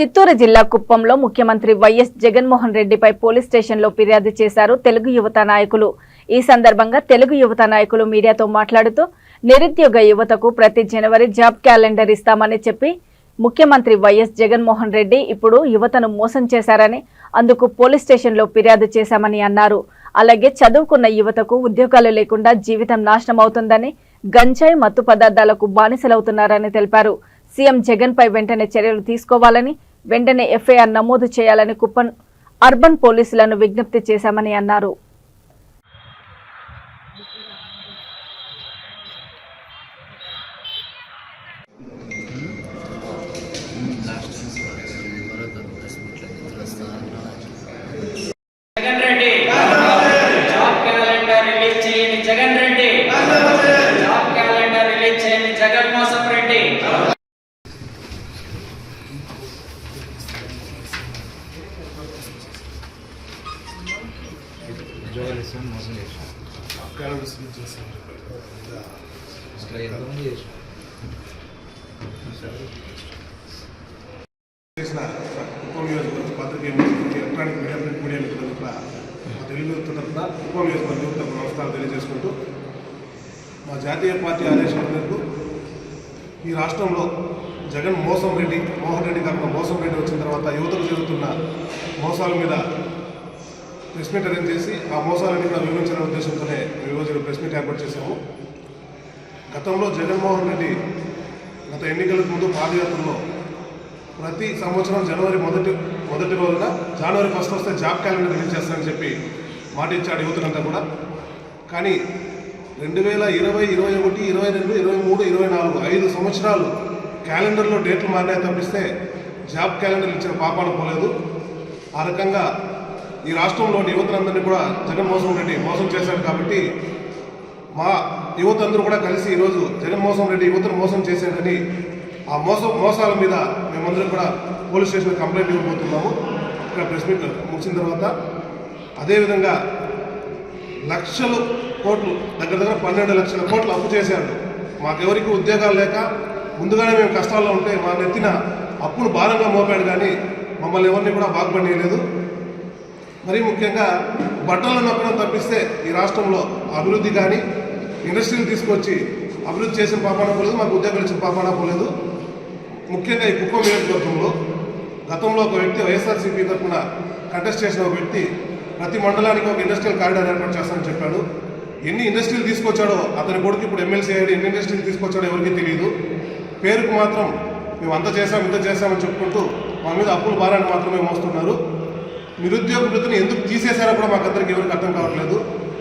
చిత్తూరు జిల్లా కుప్పంలో ముఖ్యమంత్రి వైఎస్ జగన్మోహన్ రెడ్డిపై పోలీస్ స్టేషన్లో ఫిర్యాదు చేశారు తెలుగు యువత నాయకులు. ఈ సందర్భంగా తెలుగు యువత నాయకులు మీడియాతో మాట్లాడుతూ నిరుద్యోగ యువతకు ప్రతి జనవరి జాబ్ క్యాలెండర్ ఇస్తామని చెప్పి ముఖ్యమంత్రి వైఎస్ జగన్మోహన్ రెడ్డి ఇప్పుడు యువతను మోసం చేశారని అందుకు పోలీస్ స్టేషన్లో ఫిర్యాదు చేశామని అన్నారు. అలాగే చదువుకున్న యువతకు ఉద్యోగాలు లేకుండా జీవితం నాశనం అవుతుందని గంజాయి మత్తు పదార్థాలకు బానిసలవుతున్నారని తెలిపారు. సీఎం జగన్పై వెంటనే చర్యలు తీసుకోవాలని వెంటనే ఎఫ్ఐఆర్ నమోదు చేయాలని కుప్పన్ అర్బన్ పోలీసులను విజ్ఞప్తి చేశామని అన్నారు Jagan Reddy job calendar release చేయని Jagan Reddy job calendar release చేయని జగన్ మోసం రెడ్డి ఉద్యోగాలు ఇస్తామని మోసం చేశారు. ఇట్లా ఎంతమంది చేసాం చేసిన ఉప నియోజకవర్గ పత్రిక ఎలక్ట్రానిక్ మీడియా ప్రింట్ మీడియా మిత్రులకు కూడా మా తెలుగు యువత తరఫున ఉప నియోజకవర్గ యువతకు నమస్కారం తెలియజేసుకుంటూ మా జాతీయ పార్టీ ఆదేశాల మేరకు ఈ రాష్ట్రంలో జగన్ మోసం రెడ్డి మోహన్ రెడ్డి కాకుండా మోసం రెడ్డి వచ్చిన తర్వాత యువతకు జరుగుతున్న మోసాల మీద ప్రెస్ మీట్ అరేంజ్ చేసి ఆ మోసాలని కూడా వివరించిన ఉద్దేశంతోనే ఈరోజు ప్రెస్ మీట్ ఏర్పాటు చేశాము. గతంలో జగన్మోహన్ రెడ్డి గత ఎన్నికలకు ముందు పాదయాత్రలో ప్రతి సంవత్సరం జనవరి మొదటి మొదటి రోజున జనవరి ఫస్ట్ వస్తే జాబ్ క్యాలెండర్ రిలీజ్ చేస్తానని చెప్పి మాట ఇచ్చాడు యువతకంతా కూడా. కానీ రెండు వేల ఇరవై ఇరవై ఒకటి ఇరవై రెండు ఇరవై మూడు ఇరవై నాలుగు ఐదు సంవత్సరాలు క్యాలెండర్లో డేట్లు మారినాయి తప్పిస్తే జాబ్ క్యాలెండర్ ఇచ్చిన పాపాలు పోలేదు. ఆ రకంగా ఈ రాష్ట్రంలోని యువతలందరినీ కూడా జగన్మోహన్ రెడ్డి మోసం చేశారు కాబట్టి మా యువత అందరూ కూడా కలిసి ఈరోజు జగన్మోహన్ రెడ్డి యువతను మోసం చేశాడని ఆ మోసం మోసాల మీద మేమందరం కూడా పోలీస్ స్టేషన్ కంప్లైంట్ ఇవ్వబోతున్నాము. ఇక్కడ ప్రెస్ మీట్ ముగిసిన తర్వాత అదేవిధంగా లక్షలు కోట్లు దగ్గర దగ్గర పన్నెండు లక్షల కోట్లు అప్పు చేశాడు. మాకెవరికి ఉద్యోగాలు లేక ముందుగానే మేము కష్టాల్లో ఉంటే మా నెత్తిన అప్పును భారంగా మోపాడు కానీ మమ్మల్ని ఎవరిని కూడా బాగుపడేయలేదు మరీ ముఖ్యంగా బట్టలను నొక్కడం తప్పిస్తే ఈ రాష్ట్రంలో అభివృద్ధి కానీ ఇండస్ట్రీలు తీసుకొచ్చి అభివృద్ధి చేసిన పాపాన పోలేదు మాకు ఉద్యోగాలు ఇచ్చిన పాపాన పోలేదు. ముఖ్యంగా ఈ కుప్పం నియోజకవర్గంలో గతంలో ఒక వ్యక్తి వైఎస్ఆర్సీపీ తరఫున కంటెస్ట్ చేసిన ఒక వ్యక్తి ప్రతి మండలానికి ఒక ఇండస్ట్రియల్ కారిడార్ ఏర్పాటు చేస్తానని చెప్పాడు. ఎన్ని ఇండస్ట్రీలు తీసుకొచ్చాడో అతని కొడుకు ఇప్పుడు ఎమ్మెల్సీ అయ్యాడు ఎన్ని ఇండస్ట్రీలు తీసుకొచ్చాడో ఎవరికీ తెలియదు పేరుకు మాత్రం మేము అంత చేసాం ఇంత చేసామని చెప్పుకుంటూ మా మీద అప్పుల భారాన్ని మాత్రమే మోస్తున్నారు. నిరుద్యోగ వృత్తిని ఎందుకు తీసేశారో కూడా మాకందరికి ఎవరికి అర్థం కావట్లేదు.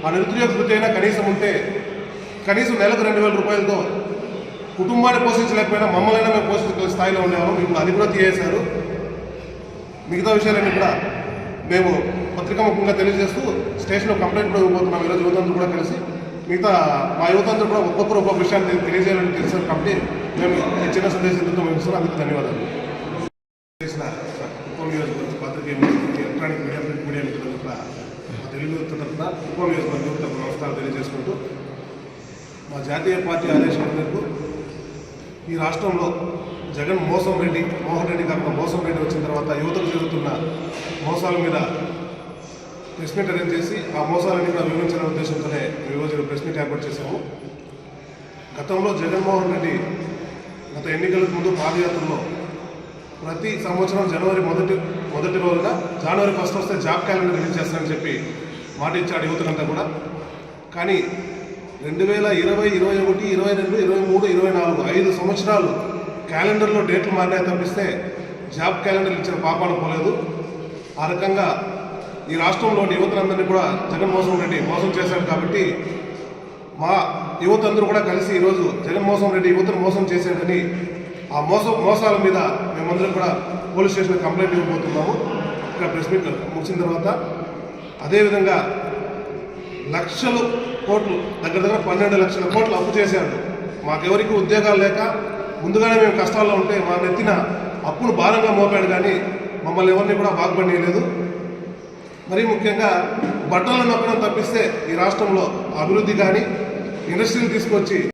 ఆ నిరుద్యోగ వృత్తి అయినా కనీసం ఉంటే కనీసం నెలకు రెండు వేల రూపాయలతో కుటుంబాన్ని పోషించలేకపోయినా మమ్మల్ని మేము పోషించగల స్థాయిలో ఉండేవాళ్ళం. ఇప్పుడు అది కూడా తీయేశారు మిగతా విషయాలన్నీ కూడా మేము పత్రికాముఖంగా తెలియజేస్తూ స్టేషన్లో కంప్లైంట్ కూడా ఇవ్వబోతున్నాం. ఈరోజు యువతందరూ కూడా కలిసి మిగతా మా యువతంతో కూడా ఒక్కొక్కరు ఒక్కొక్క విషయాన్ని తెలియజేయాలని తెలిసారు కాబట్టి మేము ఈ చిన్న సందేశంతో మేము ఇస్తున్నాం అందుకు ధన్యవాదాలు. చేసిన ఉప నియోజకవర్గ పత్రిక ఎలక్ట్రానిక్ మీడియా ప్రింట్ మీడియా తరఫున మా తెలుగు తరఫున ఉప నియోజకవర్గ యువతకు నమస్కారం తెలియజేసుకుంటూ మా జాతీయ పార్టీ ఆదేశం మేరకు ఈ రాష్ట్రంలో జగన్ మోసం రెడ్డి మోహన్ రెడ్డి కాకుండా మోసం రెడ్డి వచ్చిన తర్వాత యువతకు జరుగుతున్న మోసాల మీద ప్రెస్ మీట్ అరేంజ్ చేసి ఆ మోసాలని కూడా వివరించిన ఉద్దేశంతోనే ఈరోజు ప్రెస్ మీట్ ఏర్పాటు చేశాము. గతంలో జగన్మోహన్ రెడ్డి గత ఎన్నికలకు ముందు పాదయాత్రలో ప్రతి సంవత్సరం జనవరి మొదటి మొదటి రోజున జనవరి ఫస్ట్ వస్తే జాబ్ క్యాలెండర్ రిలీజ్ చేస్తానని చెప్పి మాట ఇచ్చాడు యువతకంతా కూడా. కానీ రెండు వేల ఇరవై ఇరవై ఒకటి ఇరవై రెండు ఇరవై మూడు ఇరవై నాలుగు ఐదు సంవత్సరాలు క్యాలెండర్లో డేట్లు మారినాయి తప్పిస్తే జాబ్ క్యాలెండర్ ఇచ్చిన పాపాలు పోలేదు. ఆ రకంగా ఈ రాష్ట్రంలోని యువతలందరినీ కూడా జగన్మోహన్ రెడ్డి మోసం చేశాడు కాబట్టి మా యువతందరూ కూడా కలిసి ఈరోజు జగన్మోహన్ రెడ్డి యువతను మోసం చేశాడని ఆ మోసం మోసాల మీద మేమందరం కూడా పోలీస్ స్టేషన్ కంప్లైంట్ ఇవ్వబోతున్నాము. ఇక్కడ ప్రెస్ మీట్ ముగిసిన తర్వాత అదేవిధంగా లక్షలు కోట్లు దగ్గర దగ్గర పన్నెండు లక్షల కోట్లు అప్పు చేశాడు మాకెవరికి ఉద్యోగాలు లేక ముందుగానే మేము కష్టాల్లో ఉంటే మా నెత్తిన అప్పును భారంగా మోపాడు కానీ మమ్మల్ని ఎవరిని కూడా బాగుపడలేదు మరీ ముఖ్యంగా బట్టలు నొక్కడం తప్పిస్తే ఈ రాష్ట్రంలో అభివృద్ధి కానీ ఇండస్ట్రీలు తీసుకొచ్చి